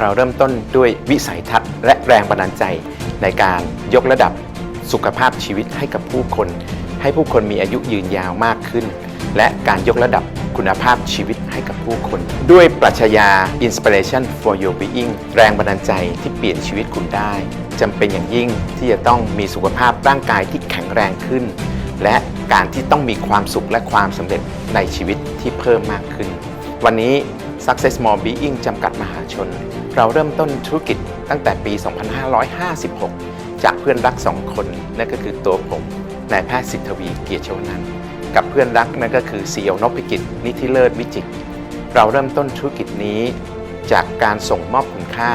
เราเริ่มต้นด้วยวิสัยทัศน์และแรงบันดาลใจในการยกระดับสุขภาพชีวิตให้กับผู้คน ให้ผู้คนมีอายุยืนยาวมากขึ้น และการยกระดับคุณภาพชีวิตให้กับผู้คน ด้วยปรัชญา Inspiration for Your Being แรงบันดาลใจที่เปลี่ยนชีวิตคุณได้จำเป็นอย่างยิ่งที่จะต้องมีสุขภาพร่างกายที่แข็งแรงขึ้น และการที่ต้องมีความสุขและความสำเร็จในชีวิตที่เพิ่มมากขึ้น วันนี้ Success More Being จำกัดมหาชน เราเริ่มต้นธุรกิจตั้งแต่ปี 2556 จากเพื่อนรักสองคน นั่นก็คือตัวผมนายแพทย์สิทธวีเกียรติชวนันกับเพื่อนรักนั่นก็คือซีอนพกิจนิธิเลิศวิจิตรเราเริ่มต้นธุรกิจนี้ จากการส่งมอบคุณค่า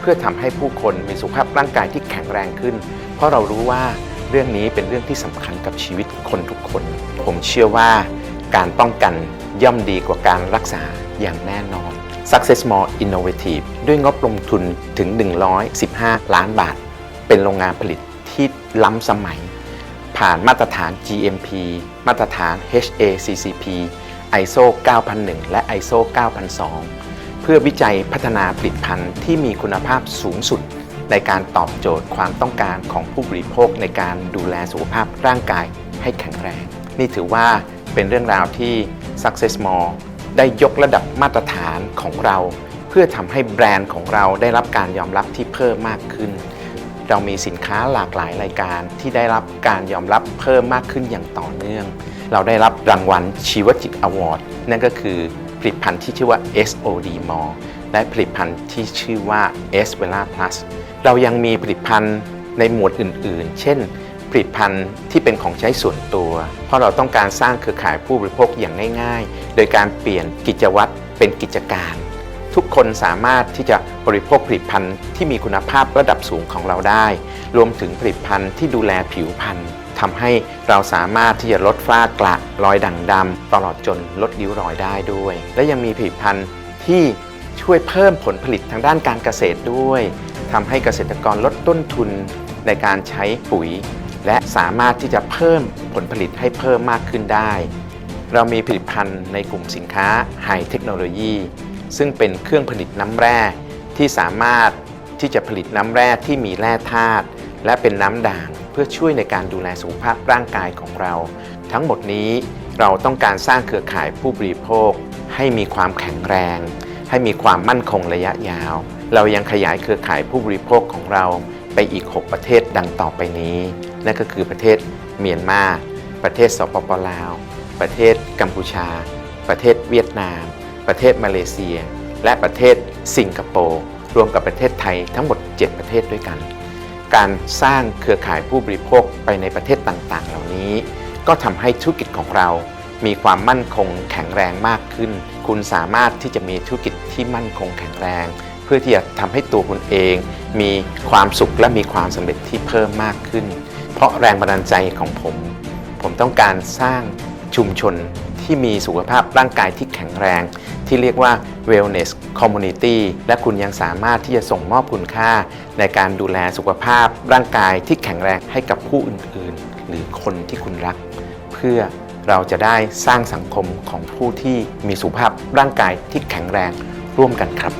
เพื่อทำให้ผู้คนมีสุขภาพร่างกายที่แข็งแรงขึ้น เพราะเรารู้ว่าเรื่องนี้เป็นเรื่องที่สำคัญกับชีวิตคนทุกคน ผมเชื่อว่าการป้องกันย่อมดีกว่าการรักษา อย่างแน่นอน Success More Innovative ด้วยงบลงทุนถึง 115 ล้านบาท เป็นโรงงานผลิตที่ล้ำสมัย ผ่านมาตรฐาน GMP มาตรฐาน HACCP ISO 9001 และ ISO 9002 เพื่อวิจัยพัฒนาผลิตภัณฑ์ที่มีคุณภาพสูงสุด ในการตอบโจทย์ความต้องการของผู้บริโภคในการดูแลสุขภาพร่างกายให้แข็งแรง นี่ถือว่าเป็นเรื่องราวที่ Success More ได้ยกระดับมาตรฐานของเรา เพื่อทำให้แบรนด์ของเราได้รับการยอมรับที่เพิ่มมากขึ้น เรามีสินค้าหลากหลายรายการที่ได้รับการยอมรับเพิ่มมากขึ้นอย่างต่อเนื่อง เราได้รับรางวัลชีวจิตอวอร์ดนั่นก็คือผลิตภัณฑ์ที่ชื่อว่า SOD More และผลิตภัณฑ์ที่ชื่อว่า S v e l a Plus เรายังมีผลิตภัณฑ์ในหมวดอื่น ๆ เช่น ผลิตภัณฑ์ที่เป็นของใช้ส่วนตัว เพราะเราต้องการสร้างเครือข่ายผู้บริโภคอย่างง่าย ๆ โดยการเปลี่ยนกิจวัตรเป็นกิจการ ทุกคนสามารถที่จะบริโภคผลิตภัณฑ์ที่มีคุณภาพระดับสูงของเราได้ รวมถึงผลิตภัณฑ์ที่ดูแลผิวพรรณทำให้เราสามารถที่จะลดฝ้ากระรอยด่างดำตลอดจนลดริ้วรอยได้ด้วย และยังมีผลิตภัณฑ์ที่ช่วยเพิ่มผลผลิตทางด้านการเกษตรด้วยทำให้เกษตรกรลดต้นทุนในการใช้ปุ๋ย และสามารถที่จะเพิ่มผลผลิตให้เพิ่มมากขึ้นได้ เรามีผลิตภัณฑ์ในกลุ่มสินค้าไฮเทคโนโลยีซึ่งเป็นเครื่องผลิตน้ำแร่ที่สามารถที่จะผลิตน้ำแร่ที่มีแร่ธาตุและเป็นน้ำด่างเพื่อช่วยในการดูแลสุขภาพร่างกายของเรา ทั้งหมดนี้เราต้องการสร้างเครือข่ายผู้บริโภค ให้มีความแข็งแรง ให้มีความมั่นคงระยะยาว เรายังขยายเครือข่ายผู้บริโภคของเราไปอีก 6 ประเทศดังต่อไปนี้ นั่นก็คือประเทศเมียนมา ประเทศสปปลาว ประเทศกัมพูชา ประเทศเวียดนาม ประเทศมาเลเซีย และประเทศสิงคโปร์รวมกับประเทศไทยทั้งหมด 7 ประเทศด้วยกัน การสร้างเครือข่ายผู้บริโภคไปในประเทศต่างๆ เหล่านี้ ก็ทำให้ธุรกิจของเรา มีความมั่นคงแข็งแรงมากขึ้น คุณสามารถที่จะมีธุรกิจที่มั่นคงแข็งแรง เพื่อที่จะทำให้ตัวคุณเอง มีความสุขและมีความสำเร็จที่เพิ่มมากขึ้น เพราะแรงบันดาลใจของผม ผมต้องการสร้างชุมชนที่มีสุขภาพร่างกายที่แข็งแรง ที่เรียกว่า wellness community และคุณยังสามารถที่จะส่งมอบคุณค่า ในการดูแลสุขภาพร่างกายที่แข็งแรงให้กับผู้อื่นๆ หรือคนที่คุณรัก เพื่อเราจะได้สร้างสังคมของผู้ที่มีสุขภาพร่างกายที่แข็งแรงร่วมกันครับ